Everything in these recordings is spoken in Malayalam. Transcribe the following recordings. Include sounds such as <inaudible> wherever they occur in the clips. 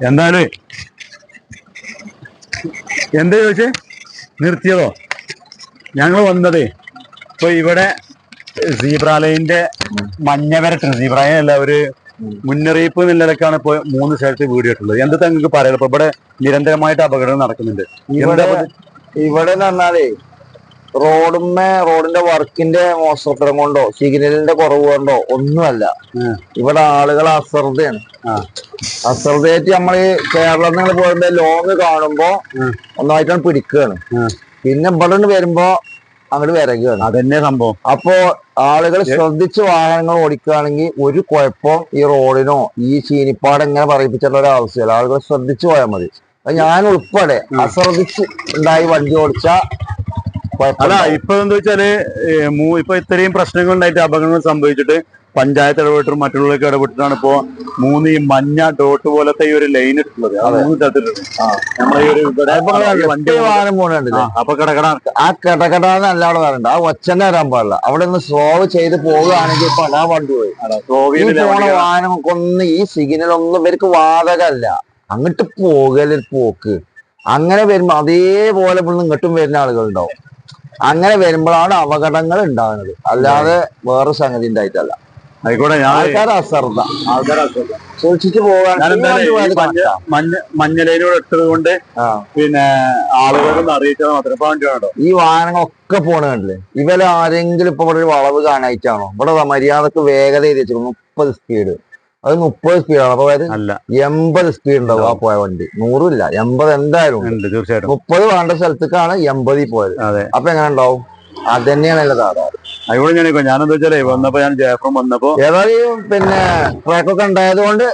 എന്തായാലും എന്താ ചോദിച്ചേ? നിർത്തിയതോ? ഞങ്ങൾ വന്നതേ. ഇപ്പൊ ഇവിടെ സീബ്രാലയിന്റെ മഞ്ഞ വരട്ടുണ്ട്. സീബ്രാലയം അല്ല ഒരു മുന്നറിയിപ്പ് നിലക്കാണ് ഇപ്പൊ മൂന്ന് സ്ഥലത്ത് വീഡിയോ ഇട്ടുള്ളത് എന്താ തങ്ങൾക്ക് പറയാം ഇപ്പൊ ഇവിടെ നിരന്തരമായിട്ട് അപകടങ്ങൾ നടക്കുന്നുണ്ട്. ഇവിടെ ഇവിടെ പറഞ്ഞാലേ റോഡുമ്മേ റോഡിന്റെ വർക്കിന്റെ മോശത്തരം കൊണ്ടോ സിഗ്നലിന്റെ കുറവ് കൊണ്ടോ ഒന്നുമല്ല. ഇവിടെ ആളുകൾ അശ്രദ്ധയാണ്. അശ്രദ്ധയായിട്ട് നമ്മൾ കേരളത്തിൽ കേരളം നിങ്ങൾ പോയിട്ട് ലോങ് കാണുമ്പോ ഒന്നായിട്ടാണ് പിടിക്കുകയാണ് പിന്നെ ഇവിടെ നിന്ന് വരുമ്പോ അങ്ങോട്ട് വിരകുകയാണ് അതന്നെ സംഭവം. അപ്പോ ആളുകൾ ശ്രദ്ധിച്ച് വാഹനങ്ങൾ ഓടിക്കുകയാണെങ്കിൽ ഒരു കുഴപ്പം ഈ റോഡിനോ ഈ ചീനിപ്പാട് എങ്ങനെ പറയിപ്പിച്ചുള്ള ഒരു ആവശ്യമില്ല ആളുകൾ ശ്രദ്ധിച്ചു പോയാൽ മതി. ഞാൻ ഉൾപ്പെടെ അശ്രദ്ധിച്ച് ഉണ്ടായി വണ്ടി ഓടിച്ച അല്ല. ഇപ്പൊ എന്താ വെച്ചാൽ ഇപ്പൊ ഇത്രയും പ്രശ്നങ്ങൾ ഉണ്ടായിട്ട് അപകടങ്ങൾ സംഭവിച്ചിട്ട് പഞ്ചായത്ത് ഇടപെട്ടും മറ്റുള്ളവർക്ക് ഇടപെട്ടിട്ടാണ് ഇപ്പോ മൂന്ന് ഈ മഞ്ഞ ഡോട്ട് പോലത്തെ ഈ ഒരു ലൈൻ ഇട്ടുള്ളത് ആ മൂന്ന് തരത്തിലുണ്ട് നമ്മളെ ഈ ഒരു വണ്ടി എട്ട് വാഹനം പോകണുണ്ടല്ലേ അപ്പൊ കടകട ആ കടകടാന്ന് അല്ലാതെ അവിടെ വരണ്ട. ആ ഒച്ചന്നെ വരാൻ പാടില്ല. അവിടെ ഒന്ന് സ്ലോ ചെയ്ത് പോവുകയാണെങ്കിൽ ഇപ്പൊ അതാ വണ്ടി പോയി. വാഹനം പോണ ഒന്ന് ഈ സിഗ്നൽ ഒന്നും ഇവർക്ക് വാതകല്ല. അങ്ങോട്ട് പോകൽ പോക്ക്. അങ്ങനെ വരുമ്പോ അതേപോലെ ഇവിടുന്ന് ഇങ്ങോട്ടും വരുന്ന ആളുകൾ ഉണ്ടാവും അങ്ങനെ വരുമ്പോഴാണ് അപകടങ്ങൾ ഉണ്ടാകുന്നത്. അല്ലാതെ വേറെ സംഗതി ഉണ്ടായിട്ടല്ല ആയിക്കോട്ടെ ഞാൻ ആൾക്കാർ അശ്രദ്ധ. ആൾക്കാരെ സൂക്ഷിച്ചു പോകാൻ ഇട്ടത് കൊണ്ട്. പിന്നെ ആളുകളൊന്ന് അറിയിച്ചത് മാത്രമേ ഈ വാഹനങ്ങളൊക്കെ പോണ കണ്ടില്ലേ? ഇവരെ ആരെങ്കിലും ഇപ്പൊ ഇവിടെ ഒരു വളവ് കാണായിട്ടാണോ? ഇവിടെ മര്യാദയ്ക്ക് വേഗത എഴുതി വെച്ചിരുന്നു മുപ്പത് സ്പീഡ്. അത് മുപ്പത് സ്പീഡാണ് അപ്പൊ അതായത് എൺപത് സ്പീഡ് ഉണ്ടാവും ആ പോയ വണ്ടി. നൂറില്ല എൺപത് എന്തായാലും തീർച്ചയായിട്ടും. മുപ്പത് വേണ്ട സ്ഥലത്തേക്കാണ് എൺപതിൽ പോയത്. അതെ. അപ്പൊ എങ്ങനെ ഉണ്ടാവും? അത് തന്നെയാണ് അതിന്റെ ഞാൻ ഞാനെന്താ വെച്ചാലേ വന്നപ്പോ ഞാൻ ജയഫ്രം വന്നപ്പോ ഏതായാലും പിന്നെ ട്രാക്കൊക്കെ ഉണ്ടായത് കൊണ്ട്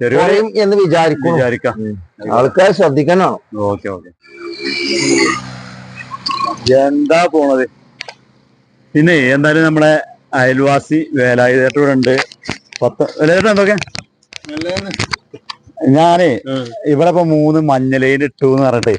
കുറയും എന്ന് വിചാരിക്കും. വിചാരിക്കാം ആൾക്കാർ ശ്രദ്ധിക്കാനാണ് ഓക്കെ ഓക്കെ. എന്താ പോണത്? പിന്നെ എന്തായാലും നമ്മളെ അയൽവാസി വേലായുധേട്ട ഇവിടെ ഉണ്ട്. പത്ത് വേലായുധേട്ട എന്തൊക്കെ? ഞാനേ ഇവിടെ ഇപ്പൊ മൂന്ന് മഞ്ഞലേന് ഇട്ടു എന്ന് പറഞ്ഞിട്ടേ.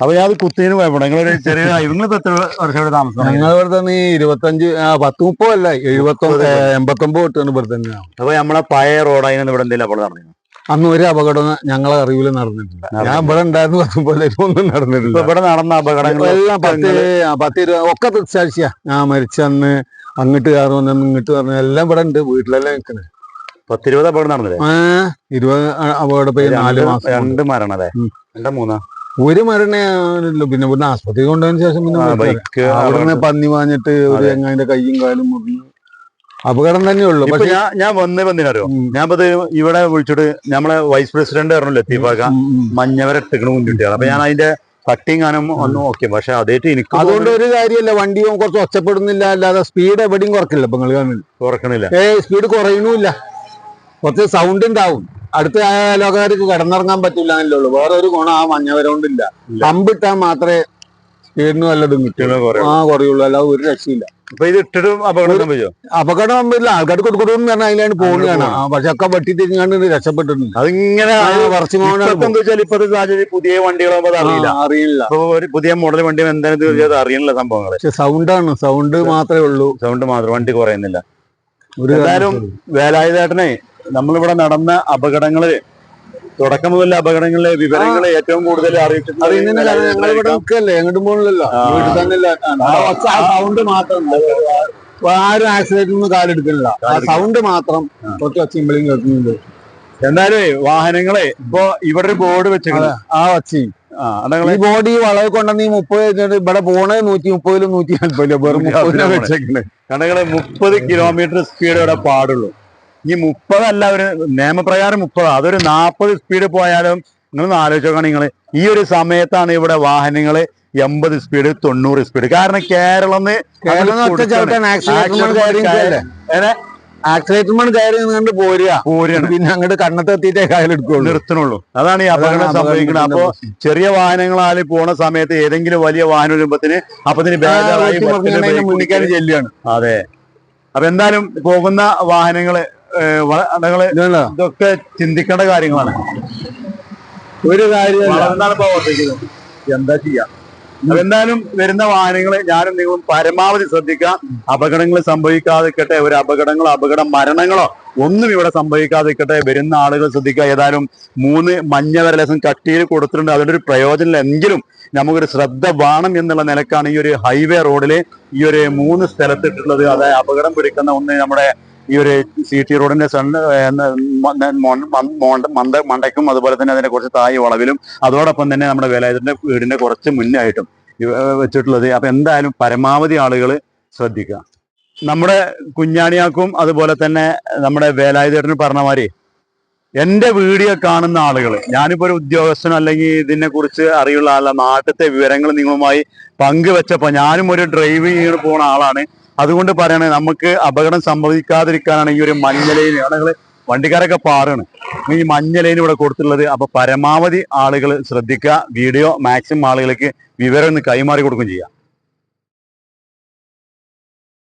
അപ്പൊ ഞാൻ അത് കുത്തിന് പോയപ്പോ നിങ്ങളൊരു ചെറിയ <laughs> എത്ര വർഷം ഇവിടെ താമസം ഞങ്ങൾ ഇവിടെ തന്നെ ഇരുപത്തഞ്ച് പത്ത് മുപ്പതല്ല എഴുപത്തൊമ്പത് എൺപത്തൊമ്പത് തൊട്ടാണ് ഇവിടെ തന്നെ. അപ്പൊ നമ്മളെ പഴയ റോഡായിരുന്നു ഇവിടെ എന്തെങ്കിലും അപ്പോൾ നടന്നു അന്ന് ഒരു അപകടം ഞങ്ങളെ അറിവിൽ നടന്നിട്ടില്ല. ഞാൻ ഇവിടെ ഉണ്ടായിരുന്നു പറഞ്ഞ ഒന്നും ഇപ്പൊ നടന്നിട്ടില്ല ഇവിടെ നടന്ന അപകടങ്ങൾ എല്ലാം പത്ത് പത്ത് ഇരുപത് ഒക്കെ ദൃക്സാക്ഷിയാ ഞാൻ മരിച്ചന്ന് അങ്ങോട്ട് കയറി ഇങ്ങോട്ട് പറഞ്ഞു എല്ലാം ഇവിടെ ഉണ്ട് വീട്ടിലെല്ലാം നിൽക്കണേ. പത്തിരുപത് അപകടം നടന്നില്ലേ? ഇരുപത് അപകടം നാല് രണ്ട് മാസം കൊണ്ട്. രണ്ട് മരണം അല്ലേ. രണ്ടാ മൂന്നാ? ഒരു മരണല്ലോ പിന്നെ പിന്നെ ആസ്പത്രി കൊണ്ടുപോയതിനു ശേഷം പിന്നെ അവിടുന്ന് പന്നി വാഞ്ഞിട്ട് ഒരു എങ്ങാന്റെ കൈയും കാലും മുറിഞ്ഞു അപകടം തന്നെയുള്ളൂ പക്ഷെ ഞാൻ ഞാൻ വന്ന് വന്നിനറിയോ. ഞാൻ ഇത് ഇവിടെ വിളിച്ചിട്ട് നമ്മളെ വൈസ് പ്രസിഡന്റ് പറഞ്ഞു ലത്തീഫാക്ക. മഞ്ഞവരെ ഇട്ടിക്കണ മുന്നിട്ടാണ് അപ്പൊ ഞാൻ അതിന്റെ കട്ടിങ് ആണ് ഒന്ന് നോക്കി. പക്ഷെ അതേറ്റ് എനിക്ക് അതുകൊണ്ട് ഒരു കാര്യമല്ല. വണ്ടി കുറച്ച് ഒച്ചപ്പെടുന്നില്ല. അല്ലാതെ സ്പീഡ് എവിടെയും കുറക്കില്ല ഇപ്പൊ നിങ്ങൾ കാണുന്നില്ല. തുറക്കണില്ല ഏ സ്പീഡ് കുറയണമില്ല കുറച്ച് സൗണ്ട് ഉണ്ടാവും അടുത്ത അയലോകാർക്ക് കിടന്നിറങ്ങാൻ പറ്റില്ല എന്നല്ലേ ഉള്ളൂ. വേറെ ഒരു ഗുണം ആ മഞ്ഞവര കൊണ്ടില്ല ഇല്ല. പമ്പിട്ടാൽ മാത്രമേ സ്പീഡിന് വല്ലതും കിട്ടുള്ളൂ ആ കുറയുള്ളൂ. അല്ലാതെ ഒരു രക്ഷയില്ല. ഇത് ഇട്ടിട്ടും അപകടം അപകടം പറ്റില്ല ആൾക്കാർ കൊടുക്കണം പറഞ്ഞാൽ അതിലാണ് പോകുകയാണ്. പക്ഷെ ഒക്കെ വെട്ടി തിരിഞ്ഞാണ്ട് രക്ഷപ്പെട്ടിട്ടുണ്ട്. അതിങ്ങനെ സാഹചര്യം പുതിയ അറിയില്ല. പുതിയ മോഡൽ വണ്ടി എന്തായാലും തീർച്ചയായിട്ടും അറിയില്ല സംഭവങ്ങൾ. പക്ഷെ സൗണ്ടാണ് സൗണ്ട് മാത്രമേ ഉള്ളൂ. സൗണ്ട് മാത്രം. വണ്ടി കുറയുന്നില്ല. ഒരു എന്തായാലും വേലായുധേട്ടനെ നമ്മളിവിടെ നടന്ന അപകടങ്ങളെ തുടക്കം മുതൽ അപകടങ്ങളിലെ വിവരങ്ങൾ ഏറ്റവും കൂടുതൽ അറിയിച്ചിട്ടുണ്ട് എങ്ങോട്ടും. വീട്ടിൽ സൗണ്ട് മാത്രം ആരും ആക്സിഡന്റിൽ ഒന്നും കാലെടുക്കുന്നില്ല ആ സൗണ്ട് മാത്രം കുറച്ച് ഒച്ചയും കേൾക്കുന്നുണ്ട് എന്തായാലും വാഹനങ്ങളെ ഇപ്പൊ ഇവിടെ ഒരു ബോർഡ് വെച്ചിട്ടുണ്ട് ആ വച്ചി ഈ ബോഡി വളവ് കൊണ്ടുവന്ന് ഈ മുപ്പത് ഇവിടെ പോണേ നൂറ്റി മുപ്പതിലും നൂറ്റി നാല്പതിലും വെറും നാല്പതിലാ വെച്ചേക്കണേ കടകളെ മുപ്പത് കിലോമീറ്റർ സ്പീഡ് ഇവിടെ പാടുള്ളൂ ഈ മുപ്പതല്ല ഒരു നിയമപ്രകാരം മുപ്പതാണ് അതൊരു നാൽപ്പത് സ്പീഡ് പോയാലും നിങ്ങൾ ആലോചിച്ചോക്കണം നിങ്ങൾ ഈ ഒരു സമയത്താണ് ഇവിടെ വാഹനങ്ങൾ എൺപത് സ്പീഡ് തൊണ്ണൂറ് സ്പീഡ് കാരണം കേരളം കേരളം ഒറ്റ ചവിട്ടാൻ ആക്സിലേറ്റർ കയറി നിന്നുകൊണ്ട് പോരുക. പോരാണ് പിന്നെ അങ്ങോട്ട് കണ്ണത്തെത്തിയിട്ടേ കായലെടുക്കുള്ളൂ നിർത്തണുള്ളൂ. അതാണ് ഈ അപകടം സംഭവിക്കുന്നത്. അപ്പോ ചെറിയ വാഹനങ്ങളാൽ പോണ സമയത്ത് ഏതെങ്കിലും വലിയ വാഹനം വരുമ്പത്തിന് അപ്പത്തിന് ബേജാറായി മുന്നിക്കാൻ ചെല്ലുകയാണ്. അതെ. അപ്പൊ എന്തായാലും പോകുന്ന വാഹനങ്ങൾ ഇതൊക്കെ ചിന്തിക്കേണ്ട കാര്യങ്ങളാണ്. ഒരു കാര്യം വളർന്നാണ് ഇപ്പൊ ഓർമ്മിക്കുന്നത് എന്താ ചെയ്യാ? എന്തായാലും വരുന്ന വാഹനങ്ങളെ ഞാനും നിങ്ങളും പരമാവധി ശ്രദ്ധിക്കാം അപകടങ്ങൾ സംഭവിക്കാതിരിക്കട്ടെ ഒരു അപകടങ്ങളോ അപകട മരണങ്ങളോ ഒന്നും ഇവിടെ സംഭവിക്കാതിരിക്കട്ടെ. വരുന്ന ആളുകൾ ശ്രദ്ധിക്കുക. ഏതായാലും മൂന്ന് മഞ്ഞ വരലസം കട്ടിയിൽ കൊടുത്തിട്ടുണ്ട്. അതിന്റെ ഒരു പ്രയോജനം എങ്കിലും നമുക്കൊരു ശ്രദ്ധ വേണം എന്നുള്ള നിലക്കാണ് ഈ ഒരു ഹൈവേ റോഡിൽ ഈ ഒരു മൂന്ന് സ്ഥലത്തിട്ടുള്ളത്. അതായത് അപകടം പിടിക്കുന്ന ഒന്ന് നമ്മുടെ ഈ ഒരു സി ടി റോഡിന്റെ സൺ മണ്ട മണ്ടയ്ക്കും അതുപോലെ തന്നെ അതിന്റെ കുറച്ച് താഴെ വളവിലും അതോടൊപ്പം തന്നെ നമ്മുടെ വേലായുധന്റെ വീടിന്റെ കുറച്ച് മുന്നായിട്ടും വെച്ചിട്ടുള്ളത്. അപ്പൊ എന്തായാലും പരമാവധി ആളുകൾ ശ്രദ്ധിക്കുക. നമ്മുടെ കുഞ്ഞാണിയാക്കും അതുപോലെ തന്നെ നമ്മുടെ വേലായുധേട്ടന് പറഞ്ഞ മാതിരി എന്റെ വീഡിയോ കാണുന്ന ആളുകൾ ഞാനിപ്പോ ഒരു ഉദ്യോഗസ്ഥനോ അല്ലെങ്കിൽ ഇതിനെ കുറിച്ച് അറിയുള്ള ആളല്ല നാട്ടിലത്തെ വിവരങ്ങൾ നിങ്ങളുമായി പങ്കുവെച്ചപ്പോ ഞാനും ഒരു ഡ്രൈവ് ചെയ്ത് പോണ ആളാണ്. അതുകൊണ്ട് പറയണേ നമുക്ക് അപകടം സംഭവിക്കാതിരിക്കാനാണ് ഈ ഒരു മഞ്ഞ ലൈൻ ആളുകൾ വണ്ടിക്കാരൊക്കെ പാറാണ് ഈ മഞ്ഞ ലൈൻ ഇവിടെ കൊടുത്തിട്ടുള്ളത്. അപ്പൊ പരമാവധി ആളുകൾ ശ്രദ്ധിക്കുക. വീഡിയോ മാക്സിമം ആളുകൾക്ക് വിവരം ഒന്ന് കൈമാറി കൊടുക്കുകയും ചെയ്യാം.